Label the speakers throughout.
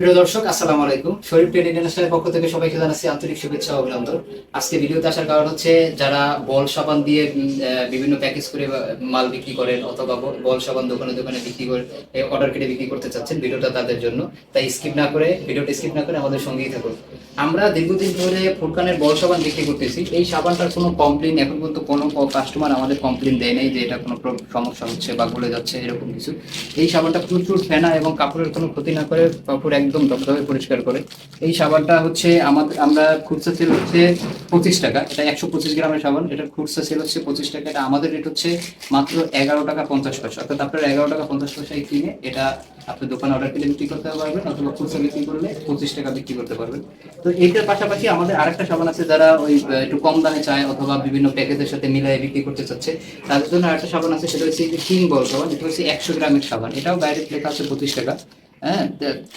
Speaker 1: প্রিয় দর্শক, আসসালামু আলাইকুম। শরীফ ট্রেড পক্ষ থেকে সবাইকে জানাচ্ছি আন্তরিক শুভেচ্ছা অভিনন্দন। আজকে ভিডিওতে আসার কারণ হচ্ছে যারা বল সাবান দিয়ে বিভিন্ন প্যাকেজ করে মাল বিক্রি করেন অথবা বল সাবান দোকানে দোকানে বিক্রি করে অর্ডার কেটে বিক্রি করতে চাচ্ছেন, ভিডিওটা তাদের জন্য। তাই স্কিপ না করে, ভিডিওটা স্কিপ না করে আমাদের সঙ্গেই থাকুন। আমরা দীর্ঘদিন ধরে ফুডকানের বল সাবান বিক্রি করতেছি। এই সাবানটার কোনো কমপ্লেন এখন পর্যন্ত কোনো কাস্টমার আমাদের কমপ্লেন দেয় নাই যে এটা কোনো সমস্যা হচ্ছে বা গলে যাচ্ছে, এরকম কিছু। এই সাবানটা প্রচুর ফেনা এবং কাপড়ের কোনো ক্ষতি না করে কাপড় একদম ধবধবে পরিষ্কার করে। এই সাবানটা হচ্ছে আমাদের, আমরা খুচরা সেল হচ্ছে পঁচিশ টাকা। এটা একশো পঁচিশ গ্রামের সাবান। এটা খুচরা সেল হচ্ছে পঁচিশ টাকা। এটা আমাদের রেট হচ্ছে মাত্র এগারো টাকা পঞ্চাশ পয়সা। অর্থাৎ আপনার এগারো টাকা পঞ্চাশ পয়সায় কিনে এটা আপনি দোকানে অর্ডার করে বিক্রি করতে পারবেন, অথবা খুচরা বিক্রি করলে পঁচিশ টাকা বিক্রি করতে পারবেন। তো এইটার পাশাপাশি আমাদের আরেকটা সাবান আছে যারা ওই একটু কম দামে চায় অথবা বিভিন্ন প্যাকেজের সাথে মিলিয়ে বিক্রি করতে চাচ্ছে, তাদের জন্য আরেকটা সাবান আছে, সেটা হচ্ছে কিং বল সাবান। এটা হচ্ছে একশো গ্রামের সাবান। এটাও বাইরে লেখা আছে পঁচিশ টাকা। হ্যাঁ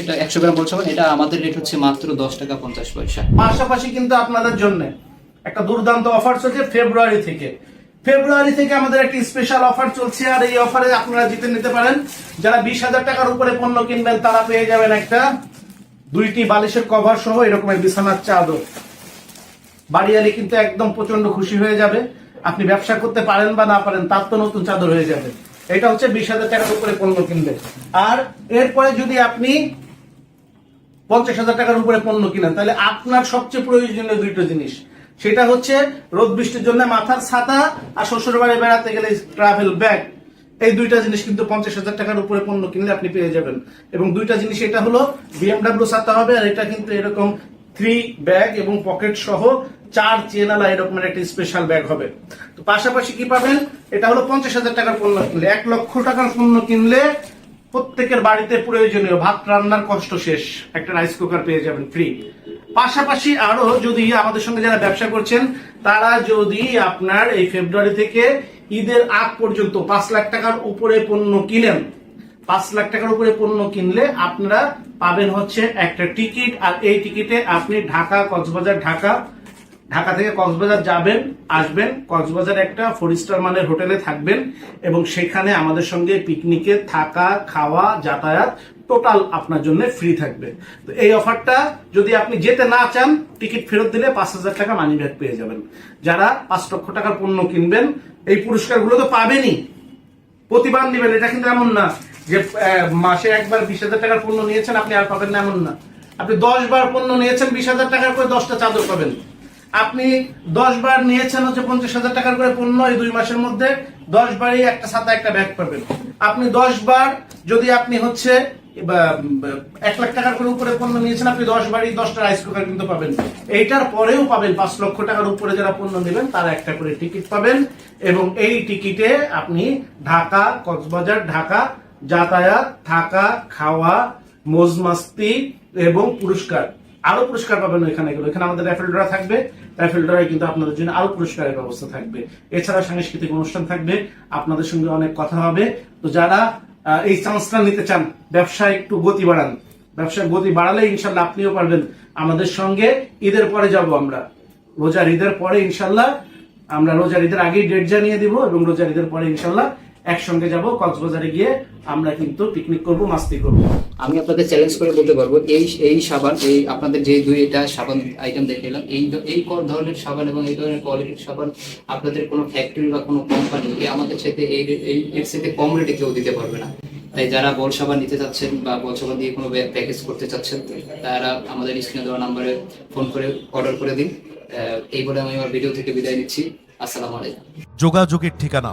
Speaker 1: এটা একশো গ্রাম বল সাবান এটা আমাদের রেট হচ্ছে মাত্র দশ টাকা পঞ্চাশ পয়সা।
Speaker 2: পাশাপাশি কিন্তু আপনাদের জন্য একটা দুর্দান্ত অফার চলছে ফেব্রুয়ারি থেকে। ফেব্রুয়ারি থেকে আমাদের একটি স্পেশাল অফার চলছে আর এই অফারে আপনারা জিতে নিতে পারেন। যারা বিশ হাজার টাকার উপরে পণ্য কিনবেন, তারা পেয়ে যাবেন একটা দুইটি বালিশের কভার সহ এরকমের বিছানার চাদর। বাড়িয়ালি কিন্তু একদম প্রচণ্ড খুশি হয়ে যাবে। আপনি ব্যবসা করতে পারেন বা না পারেন, তার তো নতুন চাদর হয়ে যাবে। এটা হচ্ছে বিশ হাজার টাকার উপরে পণ্য কিনবে। আর এরপরে যদি আপনি পঞ্চাশ হাজার টাকার উপরে পণ্য কিনেন, তাহলে আপনার সবচেয়ে প্রয়োজনীয় দুইটো জিনিস। সেটা হচ্ছে রোদ বৃষ্টির জন্য মাথার ছাতা আর শ্বশুর বাড়ি বেড়াতে গেলে ট্রাভেল ব্যাগ এই দুইটা জিনিস কিন্তু পঞ্চাশ হাজার টাকার উপরে পণ্য কিনলে আপনি পেয়ে যাবেন। এবং দুইটা জিনিস, এটা হলো বিএমডাব্লিউ ছাতা হবে, আর এটা কিন্তু এরকম থ্রি ব্যাগ এবং পকেট সহ চার চেনালা এরকমের একটা স্পেশাল ব্যাগ হবে। তো পাশাপাশি কি পাবেন? এটা হলো পঞ্চাশ হাজার টাকার পণ্য কিনলে। এক লক্ষ টাকার পণ্য কিনলে প্রত্যেকের বাড়িতে প্রয়োজনীয় ভাত রান্নার কষ্ট শেষ। একটা রাইস কুকার পেয়ে যাবেন ফ্রি পাশাপাশি আরও যদি আমাদের সঙ্গে যারা ব্যবসা করছেন, তারা যদি আপনার এই ফেব্রুয়ারি থেকে ঈদের আগ পর্যন্ত পাঁচ লাখ টাকার উপরে পণ্য কিনেন, পাঁচ লাখ টাকার উপরে পণ্য কিনলে আপনারা পাবেন হচ্ছে একটা টিকিট আর এই টিকিটে আপনি ঢাকা, কক্সবাজার, ঢাকা ঢাকা থেকে কক্সবাজার যাবেন, আসবেন। কক্সবাজার একটা ফোর স্টার মানের হোটেলে থাকবেন এবং সেখানে আমাদের সঙ্গে পিকনিকে থাকা, খাওয়া, যাতায়াত টোটাল আপনার জন্য ফ্রি থাকবে। তো এই অফারটা যদি আপনি যেতে না চান টিকিট ফেরত দিলে পাঁচ হাজার টাকা মানি ব্যাগ পেয়ে যাবেন। যারা পাঁচ লক্ষ টাকার পণ্য কিনবেন, এই পুরস্কারগুলো তো পাবেনই। প্রতিবার নেবেন, এটা কিন্তু এমন না যে মাসে একবার বিশ হাজার টাকার পণ্য নিয়েছেন, আপনি আর পাবেন না, এমন না। আপনি দশ বার পণ্য নিয়েছেন, বিশ হাজার টাকার করে দশটা চাদর পাবেন। আপনি দশ বার নিয়েছেন হচ্ছে পঞ্চাশ হাজার টাকার করে পণ্য এই দুই মাসের মধ্যে, দশ বারই একটা ছাতা, একটা ব্যাগ পাবেন। আপনি দশ বার যদি আপনি হচ্ছে এক লাখ টাকার করে উপরে পণ্য নিয়েছেন, আপনি দশ বারই দশটা রাইস কুকার কিন্তু পাবেন। এইটার পরেও পাবেন পাঁচ লক্ষ টাকার উপরে যারা পণ্য নেবেন, তারা একটা করে টিকিট পাবেন এবং এই টিকিটে আপনি ঢাকা, কক্সবাজার, ঢাকা, যাতায়াত, থাকা, খাওয়া মোজ মাস্তি এবং পুরস্কার। আরও পুরস্কার পাবেন ওইখানে এগুলো এখানে আমাদের র্যাফেল ড্রা থাকবে। র্যাফেল ড্রায় কিন্তু আপনাদের জন্য আরও পুরস্কারের ব্যবস্থা থাকবে। এছাড়া সাংস্কৃতিক অনুষ্ঠান থাকবে। আপনাদের সঙ্গে অনেক কথা হবে। তো যারা এই চান্সটা নিতে চান, ব্যবসায় একটু গতি বাড়ান। ব্যবসায় গতি বাড়ালে ইনশাল্লাহ আপনিও পারবেন। আমাদের সঙ্গে ঈদের পরে যাব আমরা। রোজার ঈদের পরে ইনশাল্লাহ আমরা রোজার ঈদের আগেই ডেট জানিয়ে দিব এবং রোজার ঈদের পরে ইনশাল্লাহ একসঙ্গে যাব কক্সবাজারে গিয়ে আমরা কিন্তু পিকনিক করব মাস্তি করব।
Speaker 1: আমি আপনাদের চ্যালেঞ্জ করে বলতে পারব এই এই সাবান এই আপনাদের যে দুই এটা সাবান আইটেম দেখালাম এই এই ধরনের সাবান এবং এই ধরনের কোয়ালিটির সাবান আপনাদের কোনো ফ্যাক্টরি বা কোনো কোম্পানি আমাদের সাথে এই এই এর সাথে কম রেটে কেউ দিতে পারবে না। তাই যারা বল সাবান নিতে চাচ্ছেন বা বল সাবান দিয়ে কোনো প্যাকেজ করতে চাচ্ছেন তারা আমাদের স্ক্রিনে দেওয়া নাম্বারে ফোন করে অর্ডার করে দিন। আহ, এই বলে আমি আমার ভিডিও থেকে বিদায় নিচ্ছি। আসসালামু আলাইকুম।
Speaker 3: যোগাযোগের ঠিকানা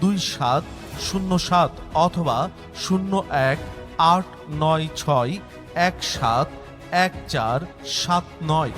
Speaker 3: দুই সাত শূন্য সাত অথবা শূন্য এক আট নয় ছয় এক সাত এক চার সাত নয়।